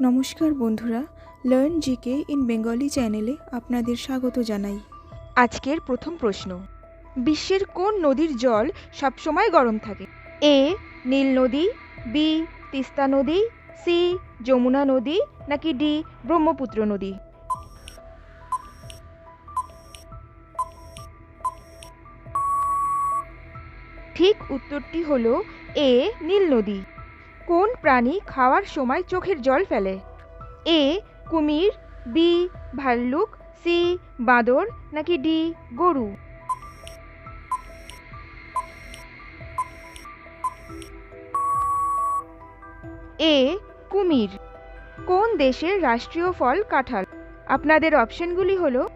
নমস্কার বন্ধুরা learn GK in Bengali চ্যানেলে আপনাদের স্বাগত জানাই। আজকের প্রথম প্রশ্ন, বিশ্বের কোন নদীর জল সবসময় গরম থাকে? এ নীল নদী বি তিস্তা নদী সি যমুনা নদী, নাকি ডি ব্রহ্মপুত্র নদী? ঠিক উত্তরটি হলো এ নীল নদী। কোন প্রাণী খাওয়ার সময় চোখের জল ফেলে? এ, কুমির, বি, ভাল্লুক, সি, বাঁদর, নাকি ডি, গরু? এ, কুমির। কোন দেশের রাষ্ট্রীয় ফল কাঁঠাল? আপনাদের অপশনগুলি হলো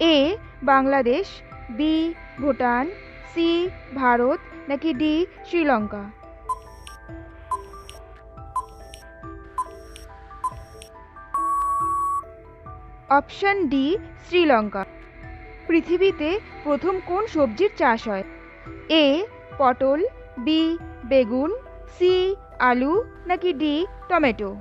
A, Bangladesh, B, Bhutan, C, Bharat, নাকি D, Sri Lanka? Option D, Sri Lanka. পৃথিবীতে প্রথম কোন সবজির চাষ হয়? এ, পটল, বি, বেগুন, সি, আলু, নাকি ডি, টমেটো?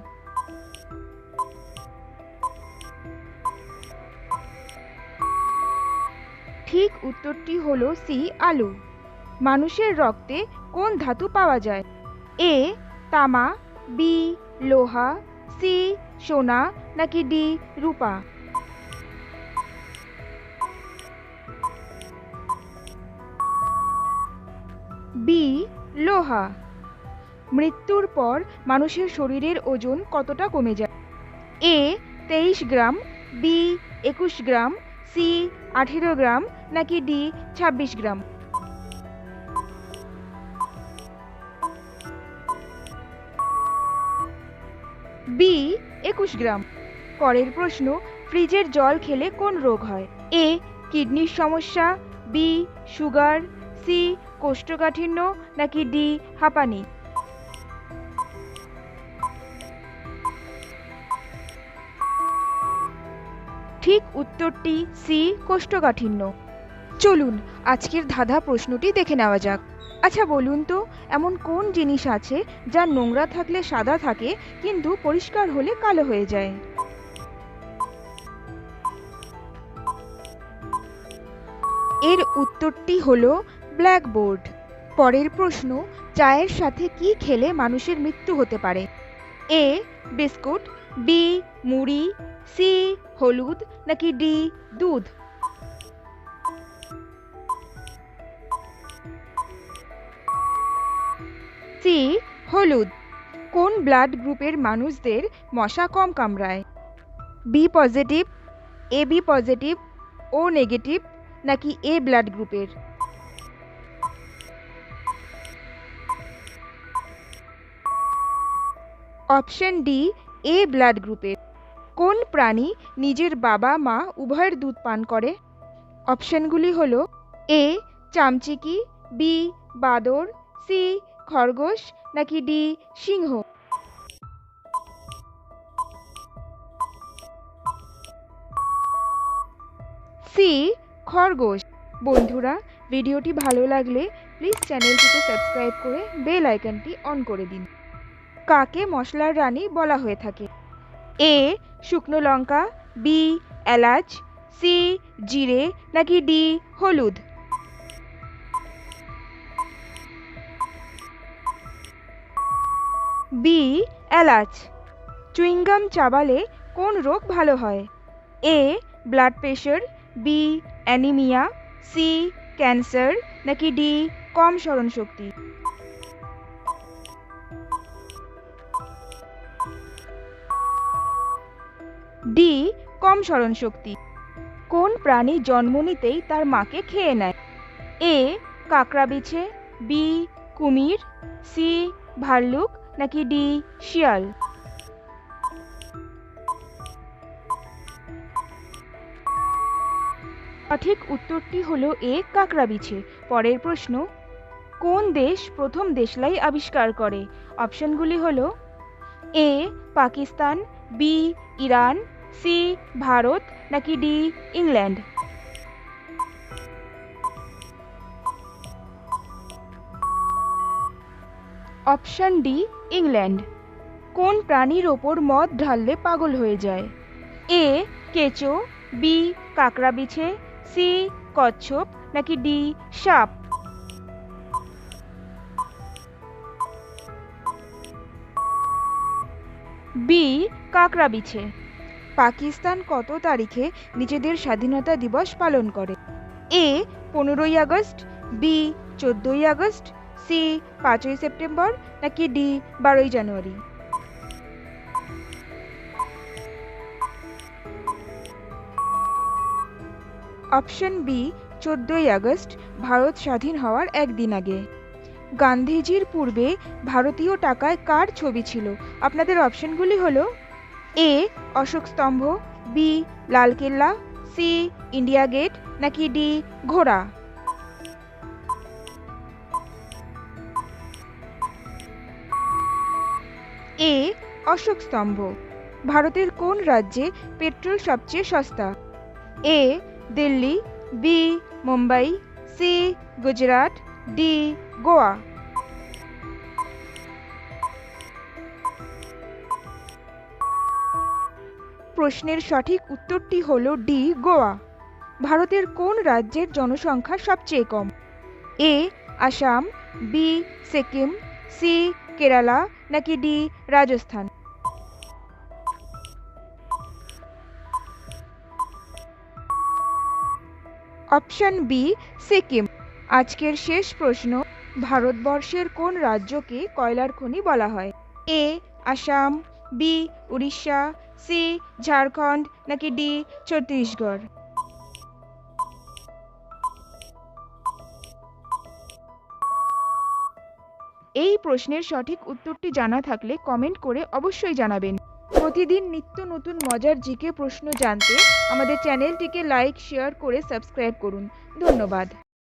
ঠিক উত্তরটি হলো সি, আলু। মানুষের রক্তে কোন ধাতু পাওয়া যায়? এ, তামা, বি, লোহা, সি, সোনা, নাকি ডি, রূপা? বি লোহা। মৃত্যুর পর মানুষের শরীরের ওজন কতটা কমে যায়? এ তেইশ গ্রাম বি একুশ গ্রাম সি আঠেরো গ্রাম, নাকি ডি ছাব্বিশ গ্রাম? বি একুশ গ্রাম। পরের প্রশ্ন, ফ্রিজের জল খেলে কোন রোগ হয়? এ কিডনির সমস্যা বি সুগার সি কোষ্ঠকাঠিন্য নাকি ডি, হাঁপানি? ঠিক উত্তরটি সি, কোষ্ঠকাঠিন্য। চলুন, আজকের ধাঁধা প্রশ্নটি দেখে নেওয়া যাক। আচ্ছা বলুন তো, এমন কোন জিনিস আছে যা নোংরা থাকলে সাদা থাকে, কিন্তু পরিষ্কার হলে কালো হয়ে যায়? এর উত্তরটি হলো ব্ল্যাকবোর্ড। পরের প্রশ্ন, চায়ের সাথে কি খেলে মানুষের মৃত্যু হতে পারে? এ, বিস্কুট, বি, মুড়ি, সি, হলুদ, নাকি ডি, দুধ? সি, হলুদ। কোন ব্লাড গ্রুপের মানুষদের মশা কম কামড়ায়? B positive, A B positive, O negative, নাকি এ ব্লাড গ্রুপের? অপশন ডি, এ ব্লাড গ্রুপের কোন প্রাণী নিজের বাবা, মা উভয়ের দুধ পান করে? অপশনগুলি হলো, এ, চামচিকি, বি, বাদর, সি, খরগোশ, নাকি ডি, সিংহ। সি, খরগোশ। বন্ধুরা, ভিডিওটি ভালো লাগলে প্লিজ চ্যানেলটিকে সাবস্ক্রাইব করে বেল আইকনটি অন করে দিন। কাকে মশলার রানী বলা হয়ে থাকে? এ, শুকনো লঙ্কা, বি, এলাচ, সি, জিরে, নাকি ডি, হলুদ? বি, এলাচ। চুইংগাম চাবালে কোন রোগ ভালো হয়? A, blood pressure, B, anaemia, C, cancer, নাকি ডি, কম স্মরণশক্তি? ডি কম স্মরণশক্তি। কোন প্রাণী জন্ম নিতেই তার মাকে খেয়ে নেয়? এ কাঁকড়া বিছে বি কুমির। সি ভাল্লুক। নাকি ডি শিয়াল? সঠিক উত্তরটি হলো এ কাঁকড়া বিছে পরের প্রশ্ন, কোন দেশ প্রথম দেশলাই আবিষ্কার করে? অপশনগুলি হলো A Pakistan B Iran C Bharat নাকি D England option D England কোন প্রাণীর ওপর মদ ঢাললে পাগল হয়ে যায়? এ কেঁচো বি কাঁকড়া বিছে সি কচ্ছপ, নাকি ডি সাপ? বি কাকড়া বিছে পাকিস্তান কত তারিখে নিজেদের স্বাধীনতা দিবস পালন করে? এ, পনেরোই আগস্ট, বি, চোদ্দোই আগস্ট, সি, পাঁচই সেপ্টেম্বর, নাকি ডি, বারোই জানুয়ারি? অপশন বি, চোদ্দোই আগস্ট, ভারত স্বাধীন হওয়ার একদিন আগে। গান্ধীজির পূর্বে ভারতীয় টাকায় কার ছবি ছিল? আপনাদের অপশনগুলি হলো A, Ashoka Stambha, B, Lal Qila, C, India Gate, নাকি ডি, ঘোড়া? এ, অশোক স্তম্ভ, ভারতের কোন রাজ্যে পেট্রোল সবচেয়ে সস্তা? A, Delhi, B, Mumbai, C, Gujarat, D, Goa? প্রশ্নের সঠিক উত্তরটি হল ডি, গোয়া। ভারতের কোন রাজ্যের জনসংখ্যা সবচেয়ে কম? A, Assam, B, Sikkim, C, Kerala, নাকি D, Rajasthan? Option B, Sikkim. আজকের শেষ প্রশ্ন, ভারতবর্ষের কোন রাজ্যকে কয়লার খনি বলা হয়? A, Assam B, Orissa, C, Jharkhand, নাকি ডি, ছত্তিশগড়? এই প্রশ্নের সঠিক উত্তরটি জানা থাকলে কমেন্ট করে অবশ্যই জানাবেন। প্রতিদিন নিত্য নতুন মজার জিকে প্রশ্ন জানতে আমাদের চ্যানেলটিকে লাইক, শেয়ার করে সাবস্ক্রাইব করুন। ধন্যবাদ।